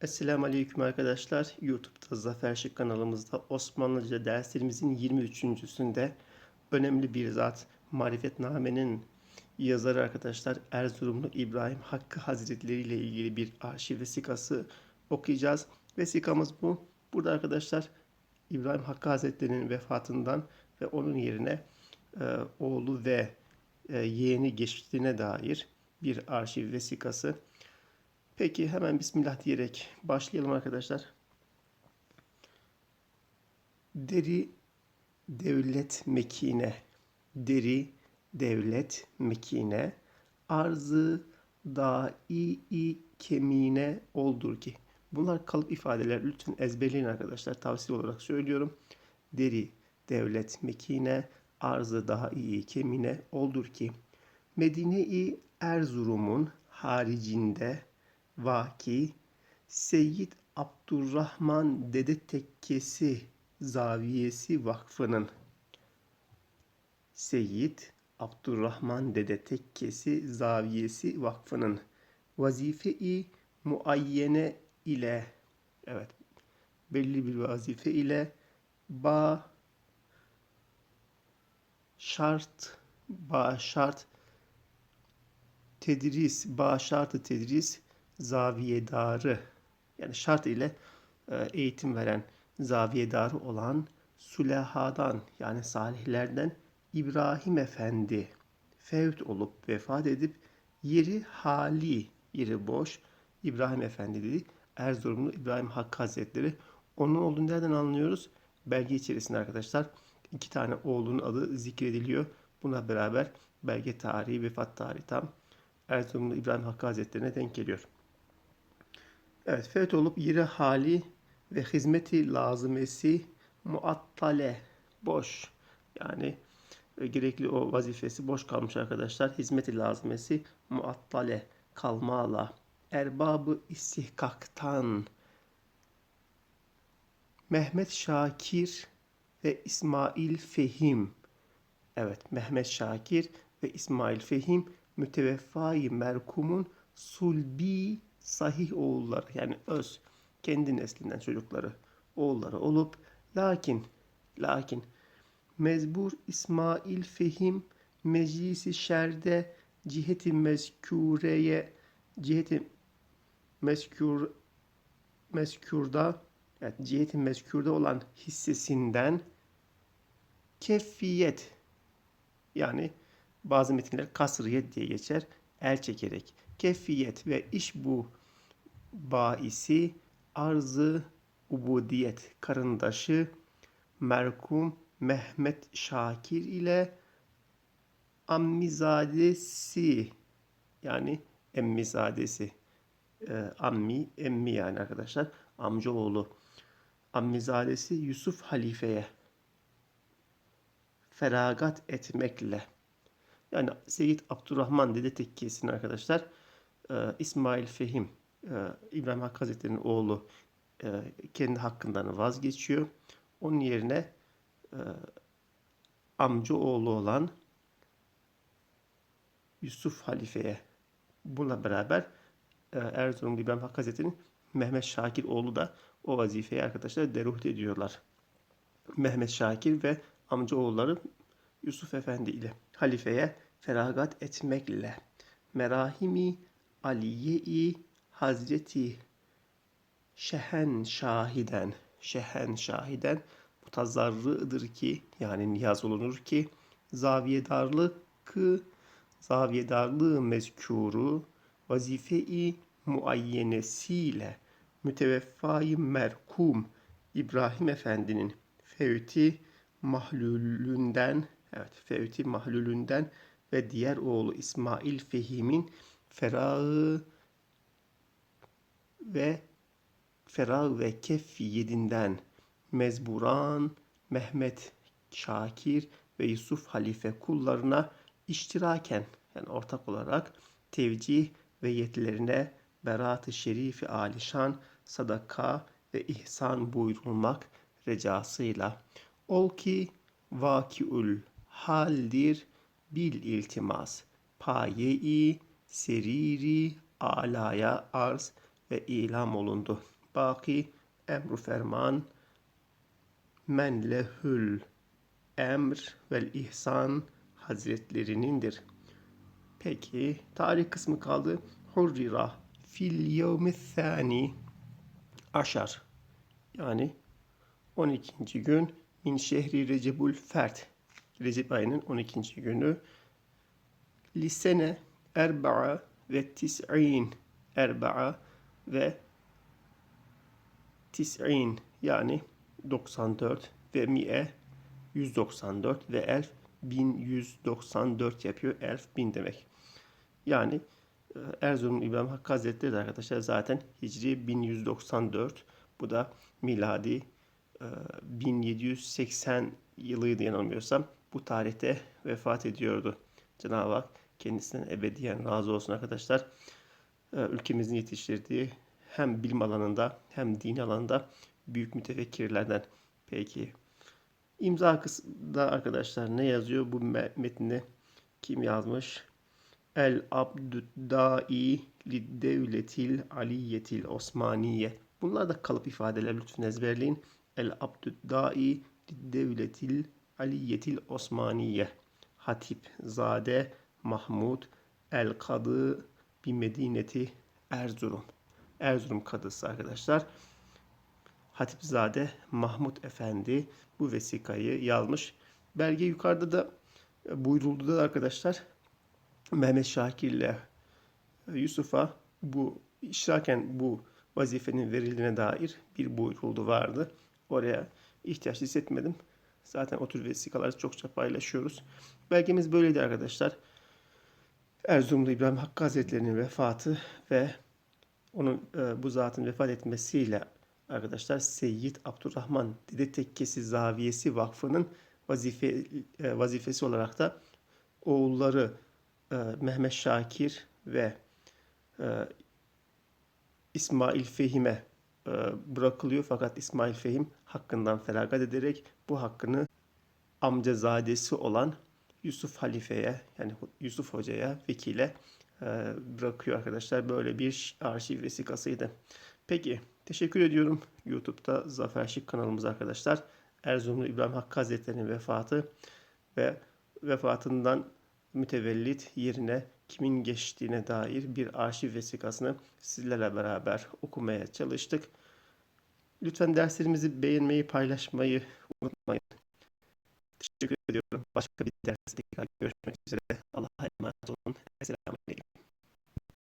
Esselamu Aleyküm arkadaşlar. YouTube'da Zafer Şık kanalımızda Osmanlıca derslerimizin 23.sünde önemli bir zat Marifetname'nin yazarı arkadaşlar Erzurumlu İbrahim Hakkı Hazretleri ile ilgili bir arşiv vesikası okuyacağız. Vesikamız bu. Burada arkadaşlar İbrahim Hakkı Hazretleri'nin vefatından ve onun yerine e, oğlu ve e, yeğeni geçtiğine dair bir arşiv vesikası. Peki hemen Bismillah diyerek başlayalım arkadaşlar. Deri devlet mekine, deri devlet mekine, arzı da'i kemine oldur ki. Bunlar kalıp ifadeler. Lütfen ezberleyin arkadaşlar. Tavsiye olarak söylüyorum. Deri devlet mekine, arzı iyi kemine oldur ki. Medine-i Erzurum'un haricinde vaki Seyyid Abdurrahman Dede Tekkesi Zaviyesi Vakfı'nın. Seyyid Abdurrahman Dede Tekkesi Zaviyesi Vakfı'nın. Vazife-i muayyene ile evet belli bir vazife ile ba şart ba şart tedris ba şartı tedris zaviyedarı yani şart ile e, eğitim veren zaviyedarı olan Sülehadan yani salihlerden İbrahim Efendi fevt olup vefat edip yeri hali, yeri boş İbrahim Efendi dedi. Erzurumlu İbrahim Hakkı Hazretleri. Onun olduğunu nereden anlıyoruz? Belge içerisinde arkadaşlar iki tane oğlunun adı zikrediliyor. Buna beraber belge tarihi, vefat tarihi tam Erzurumlu İbrahim Hakkı Hazretleri'ne denk geliyor. Evet, feth olup yeri hali ve hizmeti lazımesi muattale, boş. Yani e, gerekli o vazifesi boş kalmış arkadaşlar. Hizmeti lazımesi muattale, kalmala. Erbabı istihkaktan Mehmet Şakir ve İsmail Fehim. Evet, Mehmet Şakir ve İsmail Fehim müteveffai merkumun sulbi sahih oğulları yani öz kendi neslinden çocukları oğulları olup lakin lakin mezbur İsmail Fehim meclisi şerde ciheti mezkureye ciheti mezkur mezkurda evet, ciheti mezkurda olan hissesinden keffiyet yani bazı metinler kasriyet diye geçer. El çekerek. Keffiyet ve iş bu baisi arzı ubudiyet karındaşı merkum Mehmet Şakir ile ammizadesi yani emmizadesi e, ammi emmi yani arkadaşlar amcaoğlu. Ammizadesi Yusuf halifeye feragat etmekle yani Seyyid Abdurrahman Dede Tekkesi'nin arkadaşlar e, İsmail Fehim e, İbrahim Hakkı Hazretleri'nin oğlu e, kendi hakkından vazgeçiyor. Onun yerine e, amca oğlu olan Yusuf Halife'ye bununla beraber Erzurum İbrahim Hakkı Hazretleri'nin Mehmet Şakir oğlu da o vazifeyi arkadaşlar deruht ediyorlar. Mehmet Şakir ve amca oğulları Yusuf Efendi ile halifeye feragat etmekle merahimi aliye-i Hazreti Şehen Şahiden Şehen Şahiden mutazarrıdır ki yani niyaz olunur ki zaviyedarlık zaviyedarlığı mezkuru vazife-i muayyenesiyle müteveffai merkum İbrahim Efendi'nin fevti mahlulünden evet fevti mahlulünden ve diğer oğlu İsmail Fehim'in ferağı ve ferah ve keffi yedinden mezburan Mehmet Şakir ve Yusuf Halife kullarına iştiraken yani ortak olarak tevcih ve yetilerine berat-ı şerifi alişan sadaka ve ihsan buyurulmak recasıyla. Ol ki vakiül haldir bil iltimas. Paye-i seriri alaya arz ve ilam olundu. Baki emru ferman men lehül emr vel ihsan hazretlerinindir. Peki tarih kısmı kaldı. Hurrira fil yevmi thani aşar. Yani 12. gün min şehri Recebul Fert. Recep ayının 12. günü. Lisene erba'a ve tis'in erba'a ve tis'in yani 94 ve mi'e 194 ve elf 1194 yapıyor. Elf bin demek. Yani e, Erzurum İbrahim Hakkı Hazretleri de arkadaşlar zaten Hicri 1194. Bu da miladi e, 1780 yılıydı yanılmıyorsam. Bu tarihte vefat ediyordu. Cenab-ı Hak kendisinden ebediyen razı olsun arkadaşlar. E, Ülkemizin yetiştirdiği hem bilim alanında hem dini alanında büyük mütefekkirlerden. Peki imza kısmında arkadaşlar ne yazıyor bu me- metni kim yazmış? El Abdüddai Liddevletil Aliyetil Osmaniye. Bunlar da kalıp ifadeler lütfen ezberleyin. El Abdüddai Liddevletil Aliyetil Osmaniye. Hatip Zade Mahmud El Kadı bir Medineti Erzurum. Erzurum kadısı arkadaşlar. Hatipzade Mahmut Efendi bu vesikayı yazmış. Belge yukarıda da buyuruldu da arkadaşlar. Mehmet Şakir ile e, Yusuf'a bu işraken bu vazifenin verildiğine dair bir buyuruldu vardı. Oraya ihtiyaç hissetmedim. Zaten o tür vesikaları çokça paylaşıyoruz. Belgemiz böyleydi arkadaşlar. Erzurum'da İbrahim Hakkı Hazretleri'nin vefatı ve onun e, bu zatın vefat etmesiyle arkadaşlar Seyyid Abdurrahman Dede Tekkesi Zaviyesi Vakfı'nın vazife, e, vazifesi olarak da oğulları e, Mehmet Şakir ve e, İsmail Fehim'e e, bırakılıyor. Fakat İsmail Fehim hakkından feragat ederek bu hakkını amcazadesi olan Yusuf Halife'ye yani Yusuf Hoca'ya vekile e, bırakıyor arkadaşlar. Böyle bir arşiv vesikasıydı. Peki teşekkür ediyorum YouTube'da Zafer Şık kanalımız arkadaşlar. Erzurumlu İbrahim Hakkı Hazretleri'nin vefatı ve vefatından mütevellit yerine kimin geçtiğine dair bir arşiv vesikasını sizlerle beraber okumaya çalıştık. Lütfen derslerimizi beğenmeyi, paylaşmayı unutmayın. Teşekkür ediyorum. Başka bir derste görüşmek üzere. Allah'a emanet olun. Selamun